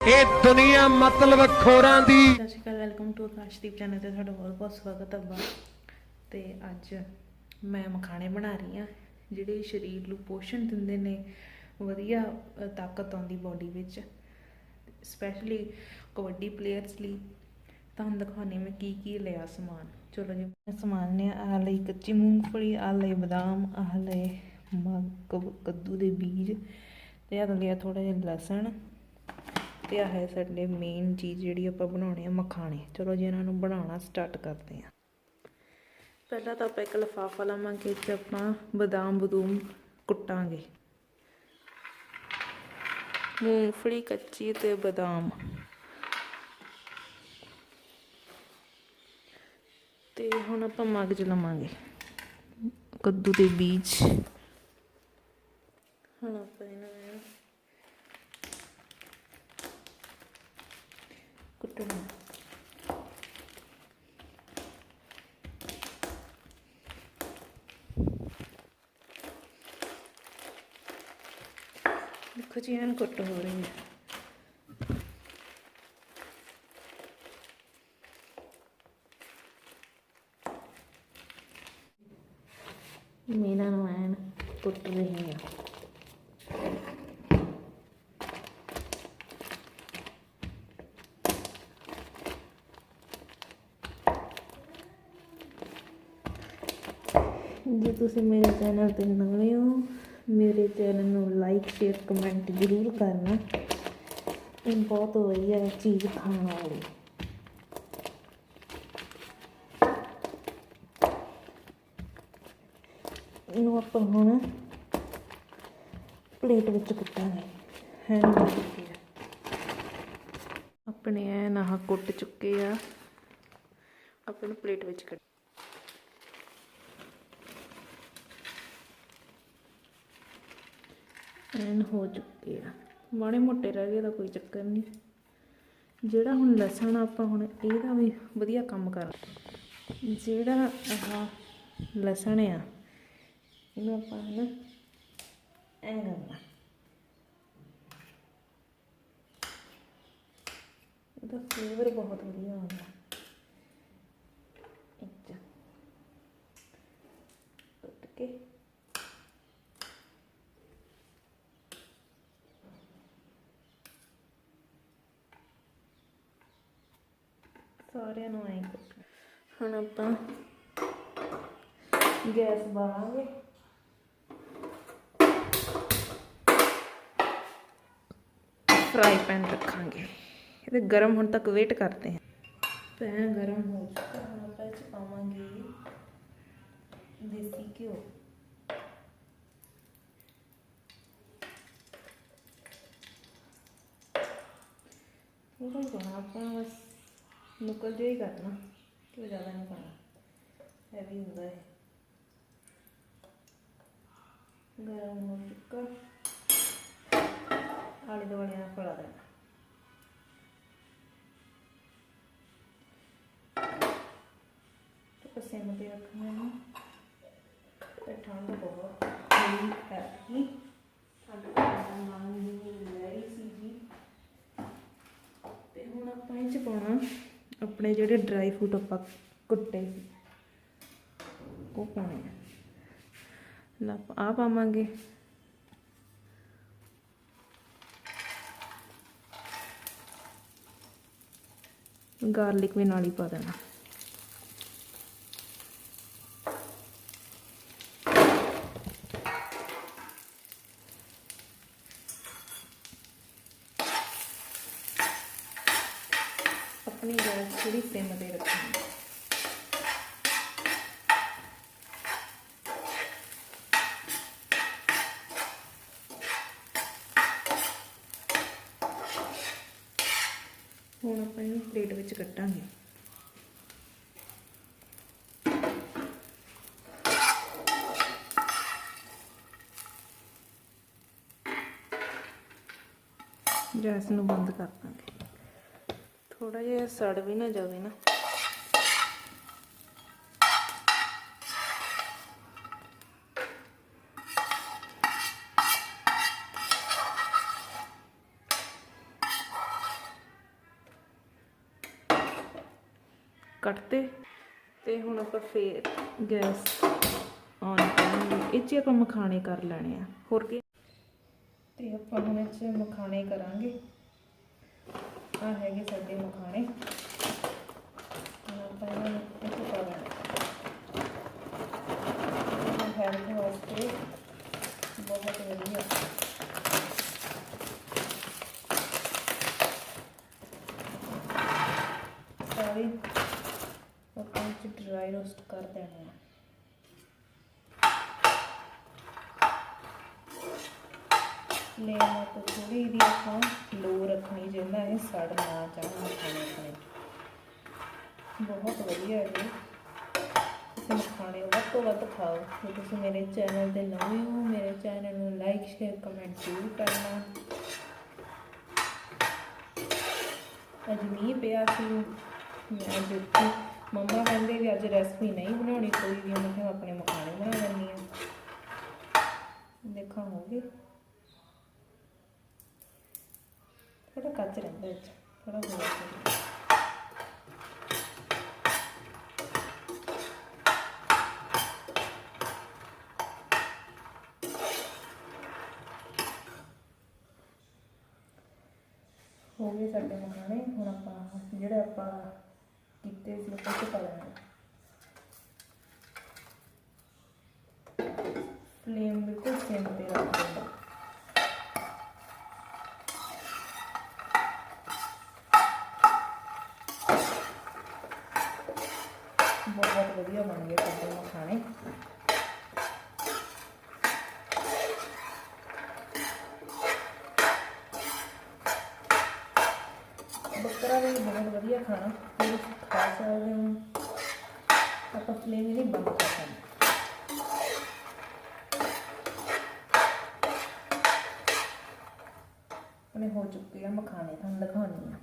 ਇਹ ਦੁਨੀਆ ਮਤਲਬ ਖੋਰਾਂ ਦੀ। ਸਤਿ ਸ਼੍ਰੀ ਅਕਾਲ ਵੈਲਕਮ ਟੂ ਆਕਾਸ਼ਦੀਪ ਚੈਨਲ ਤੇ ਤੁਹਾਡਾ ਬਹੁਤ ਬਹੁਤ ਸਵਾਗਤ ਹੈ ਬਾ ਤੇ ਅੱਜ ਮੈਂ ਮਖਾਣੇ ਬਣਾ ਰਹੀ ਹਾਂ, ਜਿਹੜੇ ਸਰੀਰ ਨੂੰ ਪੋਸ਼ਣ ਦਿੰਦੇ ਨੇ, ਵਧੀਆ ਤਾਕਤ ਆਉਂਦੀ ਬਾਡੀ ਵਿੱਚ। ਸਪੈਸ਼ਲੀ ਕਬੱਡੀ ਪਲੇਅਰਸ ਲਈ ਤੁਹਾਨੂੰ ਦਿਖਾਉਣੀ ਮੈਂ ਕੀ ਕੀ ਲਿਆ ਸਮਾਨ। ਚਲੋ ਜੀ, ਮੈਂ ਸਮਾਨ ਨੇ ਆ ਲਈ ਕੱਚੀ ਮੂੰਗਫਲੀ ਆ ਲਈ ਬਦਾਮ ਆ ਲਏ ਮ- ਕੱਦੂ ਦੇ ਬੀਜ, ਤੇ ਆ ਲਿਆ ਥੋੜਾ ਜਿਹਾ ਲਸਣ ਤੇ ਆ ਹੈ ਸਾਡੇ ਮੇਨ ਚੀਜ਼ ਜਿਹੜੀ ਆਪਾਂ ਬਣਾਉਣੇ ਆ ਮਖਾਣੇ। ਚਲੋ ਜੀ, ਇਹਨਾਂ ਨੂੰ ਬਣਾਉਣਾ ਸਟਾਰਟ ਕਰਦੇ ਆ ਪਹਿਲਾਂ ਤਾਂ ਆਪਾਂ ਇੱਕ ਲਫਾਫਾ ਲਵਾਂਗੇ ਤੇ ਆਪਾਂ ਬਦਾਮ ਬਦੂਮ ਕੁੱਟਾਂਗੇ। ਮੂੰਗਫਲੀ, ਕੱਚੀ ਤੇ ਬਦਾਮ। ਤੇ ਹੁਣ ਆਪਾਂ ਮਗਜ ਲਵਾਂਗੇ। ਕੱਦੂ ਦੇ ਬੀਜ। ਹੁਣ ਆਪਾਂ ਇਹਨਾਂ ਨੂੰ ਕੁੱਟਣਾ ਦੇਖੋ ਜੀ ਐਨ ਕੁੱਟ ਹੋ ਰਹੀ ਹੈ ਮੇਰਾ ਨੂੰ ਐਨ ਕੁੱਟ ਜੇ ਤੁਸੀਂ ਮੇਰੇ ਚੈਨਲ ਤੇ ਨਵੇਂ ਹੋ, ਮੇਰੇ ਚੈਨਲ ਨੂੰ ਲਾਈਕ ਸ਼ੇਅਰ ਕਮੈਂਟ ਜ਼ਰੂਰ ਕਰਨਾ। ਇਹ ਬਹੁਤ ਵਧੀਆ ਚੀਜ਼ ਖਾਣ ਵਾਲੀ। ਇਹਨੂੰ ਆਪਾਂ ਹੁਣ ਪਲੇਟ ਵਿੱਚ ਕੁੱਟਾਂਗੇ। ਹੈ ਆਪਣੇ ਐ ਨਾ ਕੁੱਟ ਚੁੱਕੇ ਆ। ਆਪਾਂ ਨੂੰ ਪਲੇਟ ਵਿੱਚ ਕੱਢ ਐਨ ਹੋ ਚੁੱਕੇ ਆ। ਮਾੜੇ ਮੋਟੇ ਰਹਿ ਗਏ ਤਾਂ ਕੋਈ ਚੱਕਰ ਨਹੀਂ। ਜਿਹੜਾ ਹੁਣ ਲਸਣ ਆ, ਆਪਾਂ ਹੁਣ ਇਹਦਾ ਵੀ ਵਧੀਆ ਕੰਮ ਕਰ ਜਿਹੜਾ ਆਹ ਲਸਣ ਆ ਇਹਨੂੰ ਆਪਾਂ ਨਾ ਐ ਕਰਨਾ। ਇਹਦਾ ਫਲੇਵਰ ਬਹੁਤ ਵਧੀਆ ਆਉਂਦਾ ਇੱਥੇ ਟੁੱਟ ਕੇ ਸਾਰਿਆਂ ਨੂੰ ਐਂ ਕੁੱਟਣਾ ਹੁਣ ਆਪਾਂ ਗੈਸ ਬਾਲਾਂਗੇ। ਫਰਾਈ ਪੈਨ ਰੱਖਾਂਗੇ। ਇਹਦੇ ਗਰਮ ਹੋਣ ਤੱਕ ਵੇਟ ਕਰਦੇ ਹਾਂ ਪੈਨ ਗਰਮ ਹੋ ਚੁੱਕਾ ਹੁਣ ਆਪਾਂ 'ਚ ਪਾਵਾਂਗੇ ਦੇਸੀ ਘਿਓ। ਥੋੜਾ ਹੀ ਪਾਉਣਾ ਆਪਾਂ ਬਸ ਨੁਕਲ ਜਿਹਾ ਹੀ ਕਰਨਾ ਕਿ ਜ਼ਿਆਦਾ ਨਹੀਂ ਪਾਣਾ ਹੈਵੀ ਹੁੰਦਾ ਹੈ ਗਰਮ ਹੋ ਚੁੱਕਾ। ਆਲੇ ਦੁਆਲੇ ਨਾਲ ਫੜਾ ਦੇਣਾ। ਸਿਮ ਤੇ ਰੱਖਣਾ ਹੈ ਤੇ ਠੰਡ ਬਹੁਤ ਹੋਈ ਹੀ ਠੰਡ ਦਾ ਨਾਮ ਨਹੀਂ ਲੈ ਰਹੀ ਸੀ ਜੀ। ਤੇ ਹੁਣ ਆਪਾਂ ਇਹ ਚ ਪਾਉਣਾ। ਆਪਣੇ ਜਿਹੜੇ ਡਰਾਈ ਫਰੂਟ ਆਪਾਂ ਕੁੱਟੇ ਉਹ ਪਾਉਣੇ ਆ। ਲਾ ਆ ਪਾਵਾਂਗੇ। ਗਾਰਲਿਕ ਵੀ ਨਾਲ ਹੀ ਪਾ ਦੇਣਾ। ਆਪਣੀ ਗੈਸ ਥੋੜੀ ਸਿਮ ਤੇ ਰੱਖਣੀ। ਹੁਣ ਆਪਾਂ ਇਹਨੂੰ ਪਲੇਟ ਵਿੱਚ ਕੱਟਾਂਗੇ। ਗੈਸ ਨੂੰ ਬੰਦ ਕਰ ਦਾਂਗੇ। ਥੋੜਾ ਜਿਹਾ ਸੜ ਵੀ ਨਾ ਜਾਵੇ ਨਾ। ਕੱਟਤੇ ਤੇ ਹੁਣ ਆਪਾਂ ਫੇਰ ਗੈਸ ਔਨ ਕਰਾਂਗੇ। ਇਹ ਚ ਆਪਾਂ ਮਖਾਣੇ ਕਰ ਲੈਣੇ ਆ। ਹੋਰ ਕੀ? ਤੇ ਆਪਾਂ ਹੁਣ ਇਹ ਚ ਮਖਾਣੇ ਕਰਾਂਗੇ। ਆ ਹੈਗੇ ਸਾਡੇ ਮਖਾਣੇ। ਹੁਣ ਆਪਾਂ ਇਹਨਾਂ ਨੂੰ ਇਹ ਪਾ ਲੈਣਾ। ਹੈਲਥ ਵਾਸਤੇ ਬਹੁਤ ਵਧੀਆ। ਸਾਰੇ ਆਪਾਂ ਡਰਾਈ ਰੋਸਟ ਕਰ ਦੇਣਾ ਹੈ ਲੈਣਾ ਤਾਂ ਥੋੜੀ ਜਿਹੀ ਆਪਾਂ ਲੋ ਰੱਖਣੀ ਜਿੰਨਾ ਇਹ ਸੜ ਨਾ ਜਾਣ ਖਾਣੇ ਆਪਣੇ। ਬਹੁਤ ਵਧੀਆ ਹੈ ਇਹ ਤੁਸੀਂ ਖਾਣੇ ਵੱਧ ਤੋਂ ਵੱਧ ਖਾਓ। ਜੇ ਤੁਸੀਂ ਮੇਰੇ ਚੈਨਲ ਤੇ ਨਵੇਂ ਹੋ, ਮੇਰੇ ਚੈਨਲ ਨੂੰ ਲਾਈਕ, ਸ਼ੇਅਰ, ਕਮੈਂਟ ਜ਼ਰੂਰ ਕਰਨਾ। ਅੱਜ ਮੀਂਹ ਪਿਆ ਸੀ। ਮੈਂ ਅੱਜ ਮੰਮਾ ਕਹਿੰਦੇ ਵੀ ਅੱਜ ਰੈਸਪੀ ਨਹੀਂ ਬਣਾਉਣੀ, ਕੋਈ ਵੀ। ਮੈਂ ਆਪਣੇ ਮਖਾਣੇ ਬਣਾ ਲੈਂਦੀ ਹਾਂ। ਦੇਖਾਂ ਹੋਗੇ ਥੋੜਾ ਕੱਚ ਰਹਿੰਦਾ ਵਿੱਚ ਥੋੜਾ ਹੋਰ ਕਰੋ। ਹੋ ਗਏ ਸਾਡੇ ਮਖਾਣੇ ਹੁਣ ਆਪਾਂ ਜਿਹੜਾ ਆਪਾਂ ਕੀਤੇ ਸੀ ਉਹ ਚ ਪਾ ਲੈਣਾ ਫਲੇਮ ਬਿਲਕੁਲ ਸਿਮ ਤੇ ਰੱਖ ਦੇਣਾ ਬਹੁਤ ਵਧੀਆ ਬਣ ਗਏ ਸਾਡੇ ਮਖਾਣੇ ਬੱਕਰਾ ਵੀ ਬਹੁਤ ਵਧੀਆ ਖਾਣਾ। ਇਹ ਖਾ ਸਕਦੇ ਹੋ ਆਪਾਂ ਫਲੇਮ ਨਹੀਂ ਬੰਦ ਕਰ ਸਕਦੇ। ਆਪਣੇ ਹੋ ਚੁੱਕੇ ਆ ਮਖਾਣੇ, ਤੁਹਾਨੂੰ ਦਿਖਾਉਣੀ ਆ।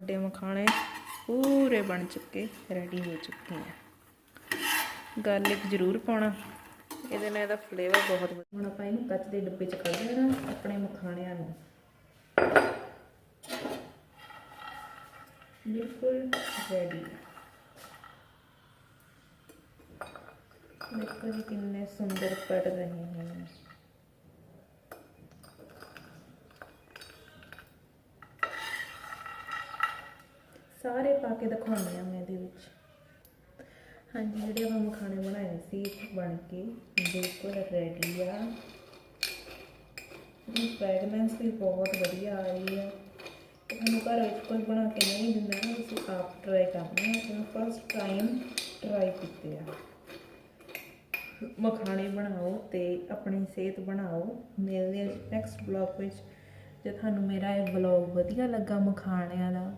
ਵੱਡੇ ਮਖਾਣੇ ਪੂਰੇ ਬਣ ਚੁੱਕੇ ਰੈਡੀ ਹੋ ਚੁੱਕੇ ਆ। ਗਾਰਲਿਕ ਜ਼ਰੂਰ ਪਾਉਣਾ। ਇਹਦੇ ਨਾਲ ਇਹਦਾ ਫਲੇਵਰ ਬਹੁਤ ਵਧੀਆ। ਹੁਣ ਆਪਾਂ ਇਹਨੂੰ ਕੱਚ ਦੇ ਡੱਬੇ 'ਚ ਕੱਢ ਲੈਣਾ ਆਪਣੇ ਮਖਾਣਿਆਂ ਨੂੰ। ਬਿਲਕੁਲ ਰੈਡੀ ਦੇਖੋ ਜੀ ਕਿੰਨੇ ਸੁੰਦਰ ਪੜ ਰਹੇ ਹਨ ਸਾਰੇ ਪਾ ਕੇ ਦਿਖਾਉਂਦੀ ਆ ਮੈਂ ਇਹਦੇ ਵਿੱਚ। ਹਾਂਜੀ, ਜਿਹੜੇ ਆਪਾਂ ਮਖਾਣੇ ਬਣਾਏ ਸੀ ਬਣ ਕੇ, ਬਿਲਕੁਲ ਰੈਡੀ ਆ। ਇਹ ਫ੍ਰੈਗਨੈਂਸ ਵੀ ਬਹੁਤ ਵਧੀਆ ਆ ਰਹੀ ਹੈ ਤੁਹਾਨੂੰ ਘਰ ਵਿੱਚ ਕੋਈ ਬਣਾ ਕੇ ਨਹੀਂ ਦਿੰਦਾ ਨਾ ਤੁਸੀਂ ਆਪ ਟਰਾਈ ਕਰਦੇ ਹੈ। ਮੈਂ ਫਸਟ ਟਾਈਮ ਟਰਾਈ ਕੀਤੇ ਆ। ਮਖਾਣੇ ਬਣਾਓ ਤੇ ਆਪਣੀ ਸਿਹਤ ਬਣਾਓ। ਮਿਲਦੇ ਹਾਂ ਨੈਕਸਟ ਬਲੌਗ ਵਿੱਚ। ਜੇ ਤੁਹਾਨੂੰ ਮੇਰਾ ਇਹ ਬਲੌਗ ਵਧੀਆ ਲੱਗਾ ਮਖਾਣਿਆਂ ਦਾ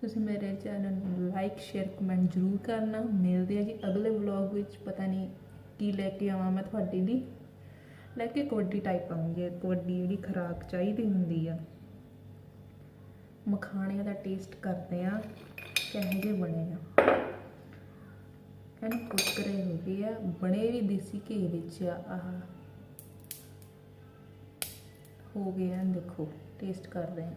ਤੁਸੀਂ ਮੇਰੇ ਚੈਨਲ ਨੂੰ ਲਾਈਕ ਸ਼ੇਅਰ ਕਮੈਂਟ ਜ਼ਰੂਰ ਕਰਨਾ। ਮਿਲਦੇ ਆ ਜੀ ਅਗਲੇ ਵਲੌਗ ਵਿੱਚ। ਪਤਾ ਨਹੀਂ ਕੀ ਲੈ ਕੇ ਆਵਾਂ ਮੈਂ ਤੁਹਾਡੇ ਲਈ। ਲੈ ਕੇ ਕਬੱਡੀ ਟਾਈਪ ਆਉਂਗੀ ਕਬੱਡੀ ਜਿਹੜੀ ਖੁਰਾਕ ਚਾਹੀਦੀ ਹੁੰਦੀ ਆ। ਮਖਾਣੇ ਦਾ ਟੇਸਟ ਕਰਦੇ ਆ, ਕਿਹੋ ਜਿਹੇ ਬਣੇ ਆ। ਐਨ ਕੁੱਕਰੇ ਹੋ ਗਏ ਆ, ਬਣੇ ਵੀ ਦੇਸੀ ਘੀ ਵਿੱਚ ਆ, ਆਹ। ਹੋ ਗਏ ਆ, ਦੇਖੋ ਟੇਸਟ ਕਰਦੇ ਆ।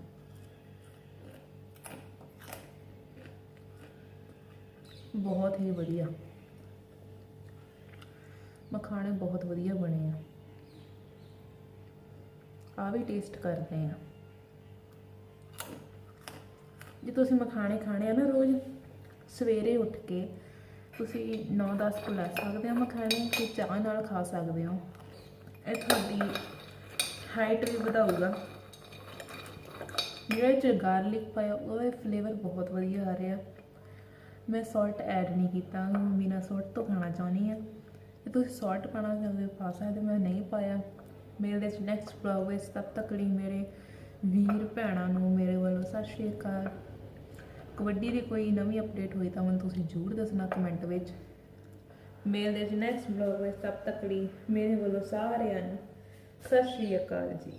ਬਹੁਤ ਹੀ ਵਧੀਆ। ਮਖਾਣੇ ਬਹੁਤ ਵਧੀਆ ਬਣੇ ਆ। ਆ ਵੀ ਟੇਸਟ ਕਰਦੇ ਆ। ਜੇ ਤੁਸੀਂ ਮਖਾਣੇ ਖਾਣੇ ਆ ਨਾ ਰੋਜ਼, ਸਵੇਰੇ ਉੱਠ ਕੇ ਤੁਸੀਂ 9-10 ਕੁ ਲੈ ਸਕਦੇ ਹੋ ਮਖਾਣੇ ਤੇ ਚਾਹ ਨਾਲ ਖਾ ਸਕਦੇ ਹੋ। ਇਹ ਤੁਹਾਡੀ ਹਾਈਟ ਵੀ ਵਧਾਊਗਾ। ਜਿਹੜਾ ਚ ਗਾਰਲਿਕ ਪਾਇਆ, ਉਹਦਾ ਫਲੇਵਰ ਬਹੁਤ ਵਧੀਆ ਆ ਰਿਹਾ। ਮੈਂ ਸਾਲਟ ਐਡ ਨਹੀਂ ਕੀਤਾ ਮੈਂ ਬਿਨਾਂ ਸਾਲਟ ਤੋਂ ਖਾਣਾ ਚਾਹੁੰਦੀ ਆ ਜੇ ਤੁਸੀਂ ਸਾਲਟ ਪਾਣਾ ਚਾਹੁੰਦੇ ਹੋ ਪਾ ਸਕਦੇ ਮੈਂ ਨਹੀਂ ਪਾਇਆ। ਮਿਲਦੇ ਚ ਨੈਕਸਟ ਬਲੌਗ ਵਿੱਚ ਤਬ ਤੱਕ ਲਈ ਮੇਰੇ ਵੀਰ ਭੈਣਾਂ ਨੂੰ, ਮੇਰੇ ਵੱਲੋਂ ਸਤਿ ਸ਼੍ਰੀ ਅਕਾਲ। ਕਬੱਡੀ ਦੀ ਕੋਈ ਨਵੀਂ ਅਪਡੇਟ ਹੋਈ ਤਾਂ ਮੈਨੂੰ ਤੁਸੀਂ ਜ਼ਰੂਰ ਦੱਸਣਾ ਕਮੈਂਟ ਵਿੱਚ। ਮਿਲਦੇ ਜੀ ਨੈਕਸਟ ਬਲੌਗ ਵਿੱਚ ਤਬ ਤੱਕ ਲਈ ਮੇਰੇ ਵੱਲੋਂ ਸਾਰਿਆਂ ਨੂੰ ਸਤਿ ਸ਼੍ਰੀ ਅਕਾਲ ਜੀ।